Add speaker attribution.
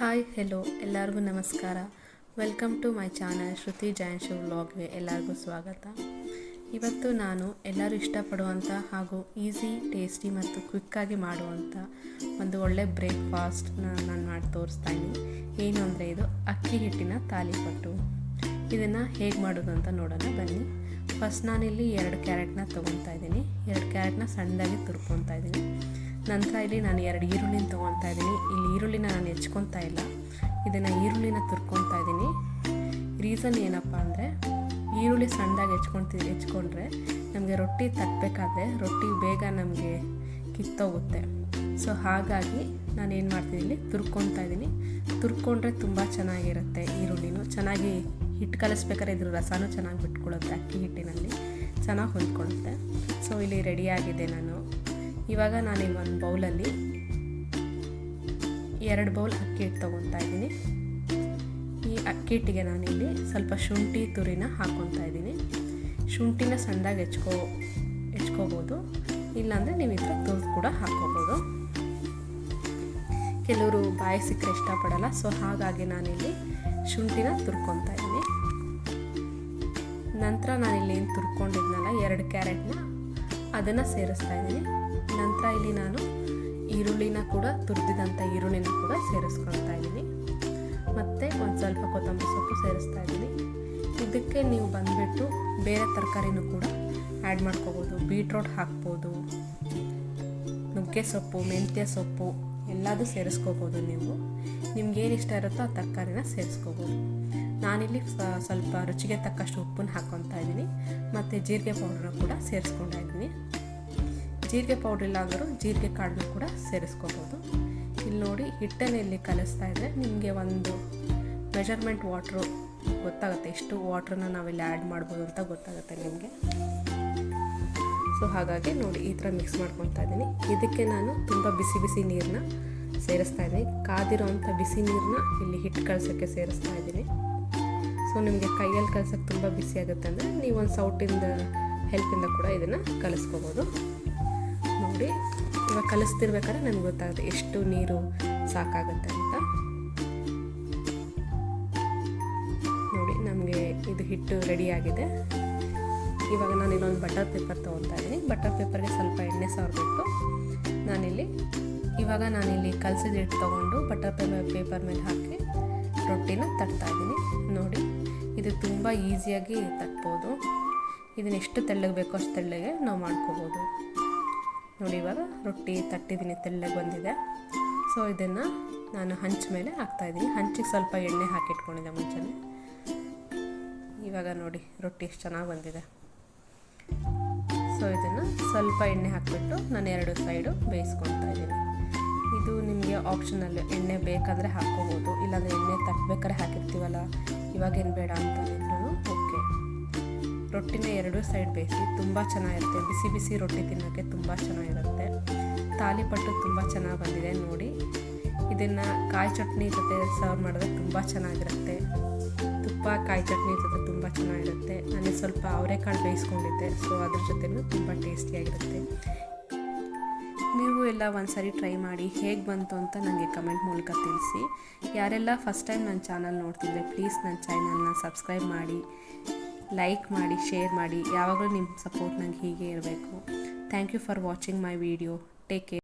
Speaker 1: Hi hello ಎಲ್ಲರಿಗೂ ನಮಸ್ಕಾರ. Welcome to my channel Shruti Jayanshu ವ್ಲಾಗ್ಗೆ ಎಲ್ಲರಿಗೂ ಸ್ವಾಗತ. ಇವತ್ತು ನಾನು ಎಲ್ಲರೂ ಇಷ್ಟಪಡುವಂಥ ಹಾಗೂ ಈಸಿ ಟೇಸ್ಟಿ ಮತ್ತು ಕ್ವಿಕ್ಕಾಗಿ ಮಾಡುವಂಥ ಒಂದು ಒಳ್ಳೆ ಬ್ರೇಕ್ಫಾಸ್ಟ್ನ ನಾನು ಮಾಡಿ ತೋರಿಸ್ತಾ ಇದ್ದೀನಿ. ಏನು ಅಂದರೆ ಇದು ಅಕ್ಕಿ ಹಿಟ್ಟಿನ ತಾಲಿಪಟ್ಟು. ಇದನ್ನು ಹೇಗೆ ಮಾಡೋದು ಅಂತ ನೋಡೋಣ, ಬನ್ನಿ. ಫಸ್ಟ್ ನಾನಿಲ್ಲಿ ಎರಡು ಕ್ಯಾರೆಟ್ನ ತೊಗೊತಾ ಇದ್ದೀನಿ. ಎರಡು ಕ್ಯಾರೆಟ್ನ ಸಣ್ಣದಾಗಿ ತುರ್ಕೊತಾ ಇದ್ದೀನಿ. ನಂತರ ಇಲ್ಲಿ ನಾನು ಎರಡು ಈರುಳ್ಳಿನ ತೊಗೊತಾ ಇದ್ದೀನಿ. ಈರುಳ್ಳಿನ ನಾನು ಹೆಚ್ಕೊತಾ ಇಲ್ಲ. ಇದನ್ನು ಈರುಳ್ಳಿನ ತುರ್ಕೊತಾ ಇದ್ದೀನಿ ರೀಸನ್ ಏನಪ್ಪ ಅಂದರೆ, ಈರುಳ್ಳಿ ಸಣ್ಣದಾಗಿ ಹೆಚ್ಕೊಳ್ತೀವಿ ಹೆಚ್ಕೊಂಡ್ರೆ ನಮಗೆ ರೊಟ್ಟಿ ತಟ್ಟಬೇಕಾದ್ರೆ ರೊಟ್ಟಿ ಬೇಗ ನಮಗೆ ಕಿತ್ತೋಗುತ್ತೆ. ಸೊ ಹಾಗಾಗಿ ನಾನು ಏನು ಮಾಡ್ತೀನಿ ಇಲ್ಲಿ ತುರ್ಕೊತಾ ಇದ್ದೀನಿ ತುರ್ಕೊಂಡ್ರೆ ತುಂಬ ಚೆನ್ನಾಗಿರುತ್ತೆ ಈರುಳ್ಳಿನೂ. ಚೆನ್ನಾಗಿ ಹಿಟ್ಟು ಕಲಿಸ್ಬೇಕಾದ್ರೆ ಇದ್ರ ರಸನೂ ಚೆನ್ನಾಗಿ ಬಿಟ್ಕೊಳ್ಳುತ್ತೆ ಅಕ್ಕಿ ಹಿಟ್ಟಿನಲ್ಲಿ. ಚೆನ್ನಾಗಿ ಹೊಂದ್ಕೊಳ್ಳುತ್ತೆ ಸೊ ಇಲ್ಲಿ ರೆಡಿಯಾಗಿದೆ ನಾನು. ಇವಾಗ ನಾನು ಒಂದು ಬೌಲಲ್ಲಿ ಎರಡು ಬೌಲ್ ಅಕ್ಕಿ ಹಿಟ್ಟು ತೊಗೊತಾ ಇದ್ದೀನಿ. ಈ ಅಕ್ಕಿ ಹಿಟ್ಟಿಗೆ ನಾನಿಲ್ಲಿ ಸ್ವಲ್ಪ ಶುಂಠಿ ತುರಿನ ಹಾಕ್ಕೊತಾ ಇದ್ದೀನಿ. ಶುಂಠಿನ ಸಣ್ಣದಾಗಿ ಹೆಚ್ಕೋ, ಹೆಚ್ಕೋಬೋದು. ಇಲ್ಲಾಂದರೆ ನೀವು ಇದ್ರ ತುರಿದು ಕೂಡ ಹಾಕ್ಕೋಬೋದು. ಕೆಲವರು ಬಾಯಿ ಸಿಕ್ಕರೆ ಇಷ್ಟಪಡಲ್ಲ, ಸೊ ಹಾಗಾಗಿ ನಾನಿಲ್ಲಿ ಶುಂಠಿನ ತುರ್ಕೊತಾ ಇದ್ದೀನಿ. ನಂತರ ನಾನಿಲ್ಲಿ ಏನು ತುರ್ಕೊಂಡಿದ್ನಲ್ಲ, ಎರಡು ಕ್ಯಾರೆಟ್ನ ಅದನ್ನು ಸೇರಿಸ್ತಾ ಇದ್ದೀನಿ. ನಂತರ ಇಲ್ಲಿ ನಾನು ಈರುಳ್ಳಿನ ಕೂಡ ತುರಿದಿದಂಥ ಈರುಳ್ಳಿನ ಕೂಡ ಸೇರಿಸ್ಕೊಳ್ತಾ ಇದ್ದೀನಿ ಮತ್ತು ಒಂದು ಸ್ವಲ್ಪ ಕೊತ್ತಂಬರಿ ಸೊಪ್ಪು ಸೇರಿಸ್ತಾ ಇದ್ದೀನಿ ಇದಕ್ಕೆ ನೀವು ಬಂದುಬಿಟ್ಟು ಬೇರೆ ತರಕಾರಿನೂ ಕೂಡ ಆ್ಯಡ್ ಮಾಡ್ಕೋಬೋದು. ಬೀಟ್ರೋಟ್ ಹಾಕ್ಬೋದು, ನುಗ್ಗೆ ಸೊಪ್ಪು, ಮೆಂತ್ಯ ಸೊಪ್ಪು ಎಲ್ಲದೂ ಸೇರಿಸ್ಕೋಬೋದು ನೀವು. ನಿಮ್ಗೇನು ಇಷ್ಟ ಇರುತ್ತೋ ಆ ತರಕಾರಿನ ಸೇರಿಸ್ಕೋಬೋದು. ನಾನಿಲ್ಲಿ ಸ್ವಲ್ಪ ರುಚಿಗೆ ತಕ್ಕಷ್ಟು ಉಪ್ಪನ್ನು ಹಾಕ್ಕೊತಾ ಇದ್ದೀನಿ ಮತ್ತು ಜೀರಿಗೆ ಪೌಡ್ರನ್ನ ಕೂಡ ಸೇರಿಸ್ಕೊಂಡಾ ಇದ್ದೀನಿ ಜೀರಿಗೆ ಪೌಡ್ರ್ ಇಲ್ಲ ಅಂದರೂ ಜೀರಿಗೆ ಕಾಳನ್ನು ಕೂಡ ಸೇರಿಸ್ಕೋಬೋದು. ಇಲ್ಲಿ ನೋಡಿ ಹಿಟ್ಟನ್ನು ಇಲ್ಲಿ ಕಲಿಸ್ತಾ ಇದ್ದರೆ ನಿಮಗೆ ಒಂದು ಮೆಜರ್ಮೆಂಟ್ ವಾಟ್ರು ಗೊತ್ತಾಗುತ್ತೆ. ಎಷ್ಟು ವಾಟ್ರನ್ನ ನಾವಿಲ್ಲಿ ಆ್ಯಡ್ ಮಾಡ್ಬೋದು ಅಂತ ಗೊತ್ತಾಗುತ್ತೆ ನಿಮಗೆ. ಸೊ ಹಾಗಾಗಿ ನೋಡಿ ಈ ಥರ ಮಿಕ್ಸ್ ಮಾಡ್ಕೊತಾ ಇದ್ದೀನಿ. ಇದಕ್ಕೆ ನಾನು ತುಂಬ ಬಿಸಿ ಬಿಸಿ ನೀರನ್ನ ಸೇರಿಸ್ತಾ ಇದ್ದೀನಿ. ಕಾದಿರೋವಂಥ ಬಿಸಿ ನೀರನ್ನ ಇಲ್ಲಿ ಹಿಟ್ಟು ಕಳ್ಸೋಕ್ಕೆ ಸೇರಿಸ್ತಾ ಇದ್ದೀನಿ. ಸೊ ನಿಮಗೆ ಕೈಯಲ್ಲಿ ಕಳ್ಸೋಕ್ಕೆ ತುಂಬ ಬಿಸಿ ಆಗುತ್ತೆ ಅಂದರೆ ನೀವು ಒಂದು ಸೌಟಿಂದ ಹೆಲ್ಪಿಂದ ಕೂಡ ಇದನ್ನು ಕಲಿಸ್ಕೋಬೋದು. ನೋಡಿ ಇವಾಗ ಕಲಿಸ್ತಿರ್ಬೇಕಾದ್ರೆ ನನಗೆ ಗೊತ್ತಾಗುತ್ತೆ ಎಷ್ಟು ನೀರು ಸಾಕಾಗುತ್ತೆ ಅಂತ. ನೋಡಿ, ನಮಗೆ ಇದು ಹಿಟ್ಟು ರೆಡಿಯಾಗಿದೆ ಇವಾಗ ನಾನು ಇಲ್ಲೊಂದು ಬಟರ್ ಪೇಪರ್ ತೊಗೊತಾ ಇದ್ದೀನಿ ಬಟರ್ ಪೇಪರ್ಗೆ ಸ್ವಲ್ಪ ಎಣ್ಣೆ ಸಾವಿರಬಿಟ್ಟು ನಾನಿಲ್ಲಿ ಇವಾಗ ನಾನಿಲ್ಲಿ ಕಲಸಿದ ಹಿಟ್ಟು ತೊಗೊಂಡು ಬಟರ್ ಪೇಪರ್ ಪೇಪರ್ ಮೇಲೆ ಹಾಕಿ ರೊಟ್ಟಿನ ತಟ್ತಾ ಇದ್ದೀನಿ ನೋಡಿ, ಇದು ತುಂಬ ಈಸಿಯಾಗಿ ತಟ್ಬೋದು. ಇದನ್ನ ಎಷ್ಟು ತೆಳ್ಳಗೆ ಬೇಕೋ ಅಷ್ಟು ತೆಳ್ಳಗೆ ನಾವು ಮಾಡ್ಕೋಬೋದು. ನೋಡಿ, ಇವಾಗ ರೊಟ್ಟಿ ತಟ್ಟಿದ್ದೀನಿ, ತೆಳ್ಳಗೆ ಬಂದಿದೆ. ಸೊ ಇದನ್ನು ನಾನು ಹಂಚ ಮೇಲೆ ಹಾಕ್ತಾಯಿದ್ದೀನಿ ಹಂಚಿಗೆ ಸ್ವಲ್ಪ ಎಣ್ಣೆ ಹಾಕಿಟ್ಕೊಂಡಿದ್ದೆ ಮುಂಚೆನೇ. ಇವಾಗ ನೋಡಿ, ರೊಟ್ಟಿ ಎಷ್ಟು ಚೆನ್ನಾಗಿ ಬಂದಿದೆ. ಸೊ ಇದನ್ನು ಸ್ವಲ್ಪ ಎಣ್ಣೆ ಹಾಕಿಬಿಟ್ಟು ನಾನು ಎರಡು ಸೈಡು ಬೇಯಿಸ್ಕೊತಾ ಇದ್ದೀನಿ. ಇದು ನಿಮಗೆ ಆಪ್ಷನಲ್ ಎಣ್ಣೆ ಬೇಕಾದರೆ ಹಾಕ್ಕೋಬೋದು. ಇಲ್ಲಾಂದರೆ ಎಣ್ಣೆ ತಟ್ಟಬೇಕಾದ್ರೆ ಹಾಕಿರ್ತೀವಲ್ಲ ಇವಾಗೇನು ಬೇಡ ಅಂತ ರೊಟ್ಟಿನ ಎರಡೂ ಸೈಡ್ ಬೇಯಿಸಿ ತುಂಬ ಚೆನ್ನಾಗಿರುತ್ತೆ. ಬಿಸಿ ಬಿಸಿ ರೊಟ್ಟಿ ತಿನ್ನೋಕ್ಕೆ ತುಂಬ ಚೆನ್ನಾಗಿರುತ್ತೆ. ತಾಲಿಪಟ್ಟು ತುಂಬ ಚೆನ್ನಾಗಿ ಬಂದಿದೆ ನೋಡಿ. ಇದನ್ನು ಕಾಯಿ ಚಟ್ನಿ ಜೊತೆ ಸರ್ವ್ ಮಾಡಿದ್ರೆ ತುಂಬ ಚೆನ್ನಾಗಿರುತ್ತೆ. ತುಪ್ಪ, ಕಾಯಿ ಚಟ್ನಿ ಜೊತೆ ತುಂಬ ಚೆನ್ನಾಗಿರುತ್ತೆ. ನಾನು ಸ್ವಲ್ಪ ಅವರೆಕಾಳು ಬೇಯಿಸ್ಕೊಂಡಿದ್ದೆ ಸೊ ಅದ್ರ ಜೊತೆನೂ ತುಂಬ ಟೇಸ್ಟಿಯಾಗಿರುತ್ತೆ ನೀವು ಎಲ್ಲ ಒಂದು ಸರಿ ಟ್ರೈ ಮಾಡಿ ಹೇಗೆ ಬಂತು ಅಂತ ನನಗೆ ಕಮೆಂಟ್ ಮೂಲಕ ತಿಳಿಸಿ. ಯಾರೆಲ್ಲ ಫಸ್ಟ್ ಟೈಮ್ ನನ್ನ ಚಾನಲ್ ನೋಡ್ತಿದ್ರೆ ಪ್ಲೀಸ್ ನನ್ನ ಚಾನಲ್ನ ಸಬ್ಸ್ಕ್ರೈಬ್ ಮಾಡಿ. ಲೈಕ್ ಮಾಡಿ ಶೇರ್ ಮಾಡಿ. ಯಾವಾಗಲೂ ನಿಮ್ಮ ಸಪೋರ್ಟ್ ನಂಗೆ ಹೀಗೆ ಇರಬೇಕು. Thank you for watching my video take care